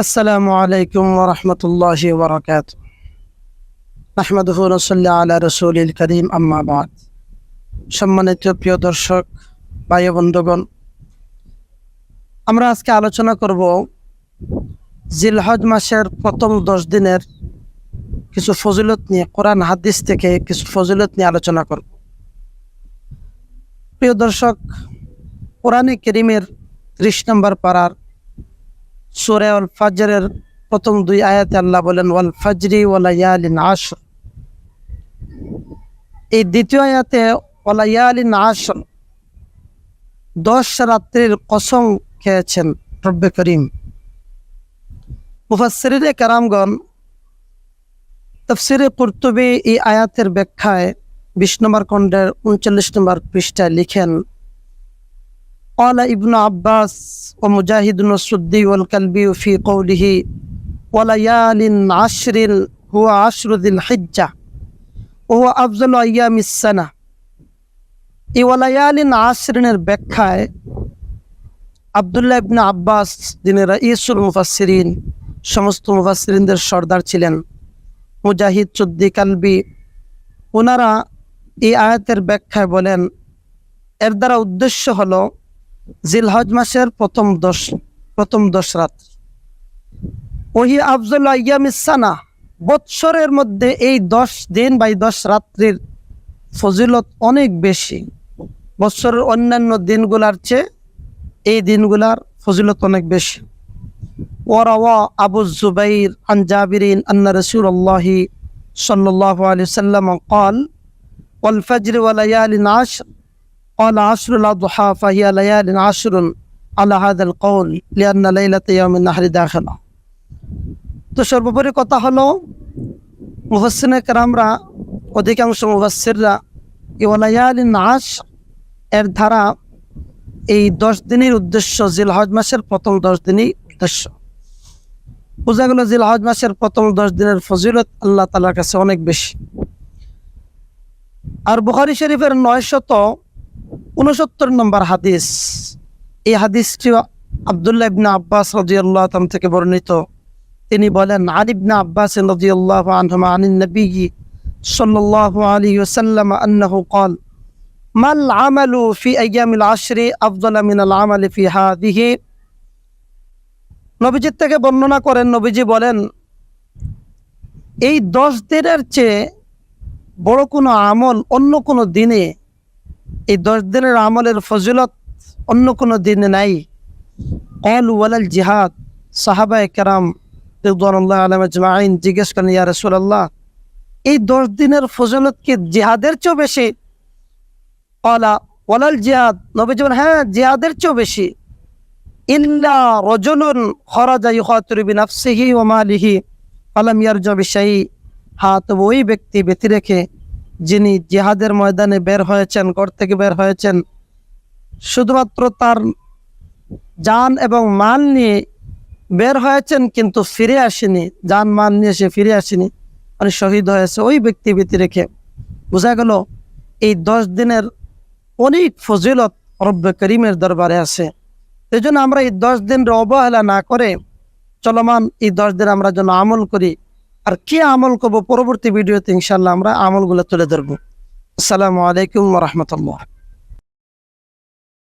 আসসালামু আলাইকুম ওরহমতুল্লাহি ওবরাকাত আহমদুহ রসল্লা আলা রসুলিল করিম, আম্মা বাদ। সম্মানিত প্রিয় দর্শক, ভাই বন্ধুগণ, আমরা আজকে আলোচনা করব জিলহজ মাসের প্রথম দশ দিনের কিছু ফজিলত নিয়ে, কোরআন, হাদিস থেকে কিছু ফজিলত নিয়ে আলোচনা করব। প্রিয় দর্শক, কোরআনে করিমের ত্রিশ নম্বর পাড়ার সুরে অল ফাজরের প্রথম দুই আয়াতে আল্লাহ বলেন, ওয়াল ফাজরি ওয়ালাইয়ালিন আশর এই দ্বিতীয় আয়াতে ওয়ালাইয়ালিন আশর দশ রাত্রির কসম খেয়েছেন রব্বে করিম। মুফাসসিরিনে কারামগণ তফসিরে কুর্তুবি এই আয়াতের ব্যাখ্যায় বিশ নম্বর খণ্ডের উনচল্লিশ নম্বর পৃষ্ঠায় লিখেন قال ابن عباس ومجاهد السدي والكلبي في قوله وليال عشر هو عشر ذي الحجة وهو أفضل أيام السنة এই ওয়ালায়ালিন আশরিনের ব্যাখ্যায় আবদুল্লাহ ইবনে আব্বাস যিনি রাইসুল মুফাসসিরিন সমস্ত মুফাসসিরিনদের সর্দার ছিলেন মুজাহিদ চুদ্দি কালবি ওনারা এই আয়াতের ব্যাখ্যায় বলেন এর দ্বারা উদ্দেশ্য হলো জিলহজ মাসের প্রথম দশ প্রথম দশ রাত। ওহি আফজল আয়ামিসানা বৎসরের মধ্যে এই দশ দিন বা দশ রাত্রির ফজিলত অনেক বেশি। বৎসরের অন্যান্য দিনগুলার চেয়ে এই দিনগুলার ফজিলত অনেক বেশি। ওরাওয়া আবু জুবাইর আনজাবিরিন আন্না রসুল্লাহি সাল্লাহ আলি সাল্লাম কল, ওয়াল ফজর قال عشر الأضحى فهي ليال عشر على هذا القول لأن ليلة يوم النحر داخلة তো সর্বোপরি কথা হলো মুফাসিনে কারামরা অধিকাংশ মুফাসিররা এই ওলায়ালিন আশ এর ধারা এই দশ দিনের উদ্দেশ্য জিলহজ মাসের প্রথম দশ দিনই উদ্দেশ্য বোঝা গেল জিলহজ মাসের প্রথম দশ দিনের ফজিলত আল্লাহ তালার কাছে অনেক বেশি আর বুখারি শরীফের নয় শত উনসত্তর নম্বর হাদিস। এই হাদিসটি আবদুল্লাহ ইবনা আব্বাস রাজিউল্লাহ তাম থেকে বর্ণিত। তিনি বলেন আলিবনা আব্বাস রদিয়াল্লাহ আনহমা আনিন মাল আমালু ফি আইয়ামিল আশরি মিনাল আমালি ফি হাদিহি? নবীজির থেকে বর্ণনা করেন, নবীজি বলেন, এই দশ দিনের চেয়ে বড় কোনো আমল অন্য কোনো দিনে এই দশ দিনের আমলের ফজিলত অন্য কোনো দিনে নাই। কল ওয়ালাল জিহাদ। সাহাবা কেরাম রিদওয়ানুল্লাহ আলম আজমাইন জিজ্ঞেস করেন ইয়া রাসূলুল্লাহ, এই দশ দিনের ফজিলত কি জিহাদের চেয়েও বেশি? কলা ওয়ালাল জিহাদ। নবী যেমন হ্যাঁ জিহাদের চেয়েও বেশি। ইল্লা রজুলুন খরাজা ইউখাতিরু বিনাফসিহি ওয়া মালিহি আলাম ইয়ারজা বিশাই হ্যাঁ ওই ব্যক্তি ব্যতি রেখে যিনি জিহাদের ময়দানে বের হয়েছেন, ঘর থেকে বের হয়েছেন, শুধুমাত্র তার যান এবং মাল নিয়ে বের হয়েছেন, কিন্তু ফিরে আসেনি। যান মান নিয়ে সে ফিরে আসেনি। মানে শহীদ হয়েছে ওই ব্যক্তি ব্যতি রেখে। বোঝা গেল, এই দশ দিনের অনেক ফজিলত রব্বে করিমের দরবারে আছে। এই আমরা এই দশ দিন অবহেলা না করে চলমান এই দশ দিন আমরা যেন আমল করি। আর কি আমল করব পরবর্তী ভিডিওতে ইনশাল্লাহ আমরা আমলগুলো তুলে ধরবো। আসসালামু আলাইকুম রহমতুল্লাহ।